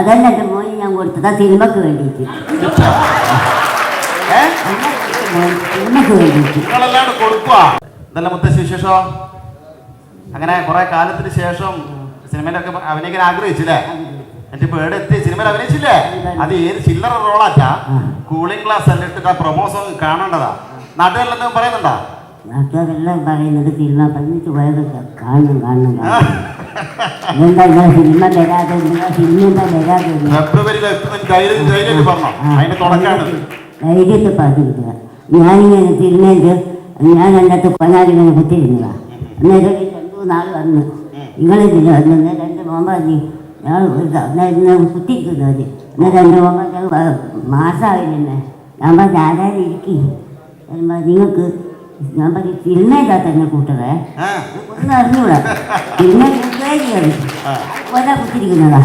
അതല്ല എന്റെ മോൻ ഞാൻ കൊടുത്തതാ. സിനിമക്ക് വേണ്ടിയിട്ട്. സിനിമക്ക് ഇതല്ല മുത്തശ്ശി വിശേഷം? അങ്ങനെ കുറെ കാലത്തിന് ശേഷം സിനിമയിലൊക്കെ അഭിനയിക്കാൻ ആഗ്രഹിച്ചില്ലേ? എന്റെ പേട് എത്തി സിനിമയിൽ അഭിനയിച്ചില്ലേ? അത് ഏത് ചില്ലറ റോളാറ്റാ കൂളിംഗ് ഗ്ലാസ് അല്ല ഇട്ടിട്ട് പ്രൊമോസ് കാണേണ്ടതാ? നാട്ടുകാരിലെന്തെങ്കിലും പറയുന്നുണ്ടോ? നാട്ടുകാരെല്ലാം പറയുന്നത് സിനിമ പറഞ്ഞിട്ട് പോയതൊക്കെ കാണണം കാണണം കാണണം. എന്താ ഇങ്ങനെ സിനിമ തരാതെ നിങ്ങൾ സിനിമ എന്താ തരാതെ ധൈര്യത്തെ പറഞ്ഞിരിക്കുക ഞാനിങ്ങനെ തിരുമേന്റെ ഞാൻ അതിനകത്ത് പതിനാലിങ്ങനെ കുത്തിരുന്നതാ അന്നേരം ഒരു രണ്ടു നാൾ വന്നു. ഇങ്ങനെ വന്നു. അന്നേരം എന്റെ മോൻ പറഞ്ഞു ഞാൻ അന്നേരം കുത്തിയിരിക്കുന്നത് അന്നേരം എന്റെ മോൻ പറഞ്ഞു മാസമായില്ലേ ഞാൻ പറഞ്ഞു ഇരിക്കും? നിങ്ങൾക്ക് ഞാൻ പറഞ്ഞു സിനിമയില്ലാത്ത തന്നെ കൂട്ടറേ ആ. ഒന്നും അറിഞ്ഞൂടാ. പിന്നെ പേടിയാണ് ഒരാ കുത്തിരിക്കുന്നതാ.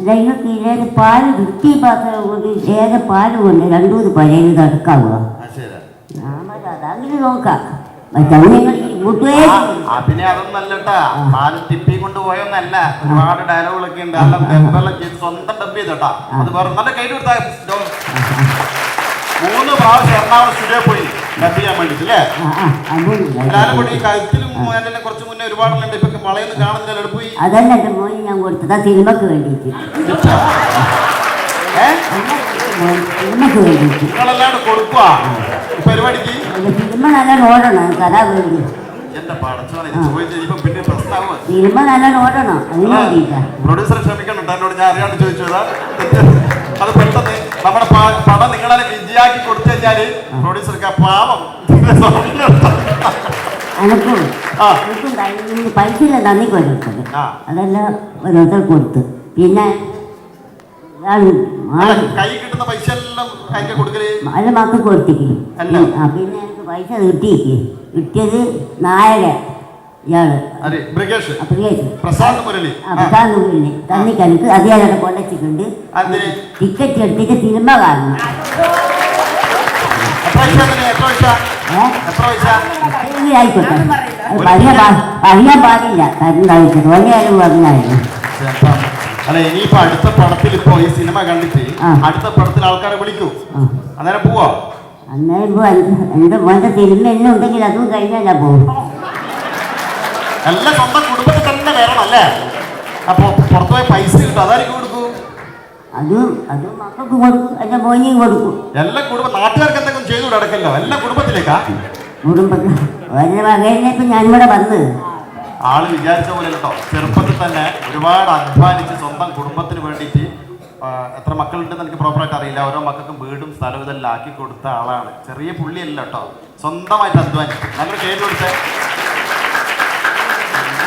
നിങ്ങൾക്ക് ഇതിലേക്ക് പാൽ വൃത്തി പാത്രം കൊണ്ട് ഏക പാൽ കൊണ്ട് രണ്ടു മൂന്ന് പഴയത് നടക്കാവുക ആ, ശരി ഞാൻ പറഞ്ഞു അതങ്ങനെ നോക്കാം. പക്ഷെ നിങ്ങൾ ഈ മുട്ടുവേ ആ, പിന്നെ അതൊന്നല്ല കേട്ടാ പാൽ ടിപ്പി കൊണ്ട് പോയൊന്നല്ല ഒരുപാട് ഡയലോഗുകളൊക്കെ ഉണ്ട്. എല്ലാം ഡബ്ബെല്ലാം ചെയ്ത് സ്വന്തം ഡബ് ചെയ്തോട്ടാ അത് വേറെ നല്ല കൈ കൊടുത്താ മൂന്ന് പ്രാവശ്യം എറണാകുളം സ്റ്റുഡിയോ പോയി. ഡബ് ചെയ്യാൻ വേണ്ടിട്ട് അല്ലേ കൂടി ഈ കഴുത്തിലും കുറച്ച് മുന്നേ ഒരുപാടുണ്ട്. ഇപ്പൊ വളയൊന്നും കാണുന്നില്ല പോയി. അതല്ല മോന് ഞാൻ കൊടുത്തത്. സിനിമക്ക് വേണ്ടിയിട്ട്. സിനിമക്ക് വേണ്ടിയിട്ട്. കൊടുക്കുക പരിപാടിക്ക്? സിനിമ നല്ല കഥ വേണ്ടി സിനിമ നല്ല ഓടണം അതിന് വേണ്ടിയിട്ടാ. പ്രൊഡ്യൂസർ ക്ഷമിക്കണം എന്നോട് ഞാൻ അറിയാണ്ട് ചോദിച്ചതാ. അത് പെട്ടെന്ന് നമ്മുടെ പടം നിങ്ങളെ വിജയാക്കി കൊടുത്തു കഴിഞ്ഞാൽ പ്രൊഡ്യൂസർക്ക് പാവം. എനക്കും ആ. എനിക്കും കയ്യിൽ പൈസ ഇല്ല നന്ദി കൊടുത്തത് അതെല്ലാം ഓരോരുത്തർ കൊടുത്തു. പിന്നെ കൈ കിട്ടുന്ന പൈസ എല്ലാം അല്ല. ആ പിന്നെ എനിക്ക് പൈസ കിട്ടിയത് നായക ഇയാൾ അതെ ബ്രിഗേഷ് പ്രസാദ് മുരളി. ആ, അബ്ദാന്നുള്ളിൽ തന്നിക്കനക്ക് അദ്ദേഹം കൊണ്ടച്ചിട്ടുണ്ട് ടിക്കറ്റ് എടുത്തിട്ട് സിനിമ എങ്ങനെ ആയിക്കോട്ടെ. പറയാൻ പറയാൻ പാടില്ല. തരുന്നായിട്ട് വലിയാലും പറഞ്ഞായിരുന്നു. അല്ല ഇനിയിപ്പോ അടുത്ത പടത്തിൽ ഇപ്പോ ഈ സിനിമ കണ്ടിട്ട്. അടുത്ത പടത്തിൽ ആൾക്കാരെ വിളിക്കൂ. അന്നേരം പോവാ. അന്നേരം ഇപ്പോൾ എന്റെ മോന്റെ സിനിമ എന്നുണ്ടെങ്കിൽ അതും കഴിഞ്ഞാൽ പോകും എല്ലാം സ്വന്തം കുടുംബത്തിൽ തന്നെ വരണം അല്ലേ? അപ്പൊ പുറത്തു പോയി പൈസ കിട്ടും അതായിരിക്കും കൊടുക്കൂ. അതും അതും മക്കൾക്ക് കൊടുക്കും എന്റെ മോനിയും കൊടുക്കും. എല്ലാ കുടുംബ നാട്ടുകാർക്ക് എന്തെങ്കിലും ചെയ്തു കിടക്കല്ലോ എല്ലാ കുടുംബത്തിലേക്കാ? കുടുംബത്തിൽ ഒരു വകയിലേക്ക് ഞാൻ ഇവിടെ വന്ന്. ആൾ വിചാരിച്ച പോലെ കേട്ടോ ചെറുപ്പത്തിൽ തന്നെ ഒരുപാട് അധ്വാനിച്ച് സ്വന്തം കുടുംബത്തിന് വേണ്ടിയിട്ട് എത്ര മക്കളുണ്ടെന്ന് എനിക്ക് പ്രോപ്പറായിട്ട് അറിയില്ല. ഓരോ മക്കൾക്കും വീടും സ്ഥലവും ഇതെല്ലാം ആക്കി കൊടുത്ത ആളാണ്. ചെറിയ പുള്ളിയല്ല കേട്ടോ സ്വന്തമായിട്ട് അധ്വാനിച്ചു. നല്ലൊരു കേട്ട് കൊടുത്തേ.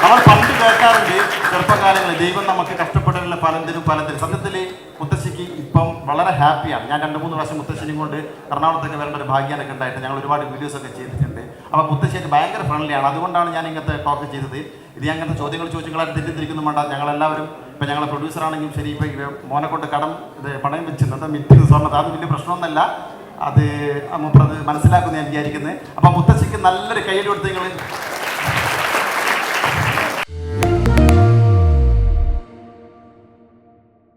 നമ്മൾ പണ്ട് കേൾക്കാറുണ്ട് ചെറുപ്പകാലങ്ങളിൽ ദൈവം നമുക്ക് കഷ്ടപ്പെടാനുള്ള പലതിനും പലതിനും. സത്യത്തിൽ മുത്തശ്ശിക്ക് ഇപ്പം വളരെ ഹാപ്പിയാണ്. ഞാൻ രണ്ട് മൂന്ന് പ്രാവശ്യം മുത്തശ്ശിനെയും കൊണ്ട് എറണാകുളത്തൊക്കെ വരേണ്ട ഒരു ഭാഗ്യാനൊക്കെ ഉണ്ടായിട്ട് ഞങ്ങൾ ഒരുപാട് വീഡിയോസ് ഒക്കെ ചെയ്തിട്ടുണ്ട്. അപ്പോൾ മുത്തശ്ശിയായിട്ട് ഭയങ്കര ഫ്രണ്ട്ലിയാണ് അതുകൊണ്ടാണ് ഞാൻ ഇങ്ങനത്തെ ടോക്ക് ചെയ്തത്. ഇത് അങ്ങനത്തെ ചോദ്യങ്ങൾ ചോദിച്ചങ്ങളായിട്ട് തെറ്റിദ്ധരിക്കുന്നു വേണ്ട ഞങ്ങളെല്ലാവരും. ഇപ്പം ഞങ്ങളെ പ്രൊഡ്യൂസർ ആണെങ്കിലും ശരി ഇപ്പം മോനെ കൊണ്ട് കടം ഇത് പണയം വെച്ചിരുന്നത് മിറ്റ് സ്വർണത് അത് വലിയ പ്രശ്നമൊന്നുമല്ല. അത് മുപ്പത് മനസ്സിലാക്കുന്നു ഞാൻ വിചാരിക്കുന്നത് അപ്പം മുത്തശ്ശിക്ക് നല്ലൊരു കയ്യിൽ കൊടുത്ത് നിങ്ങൾ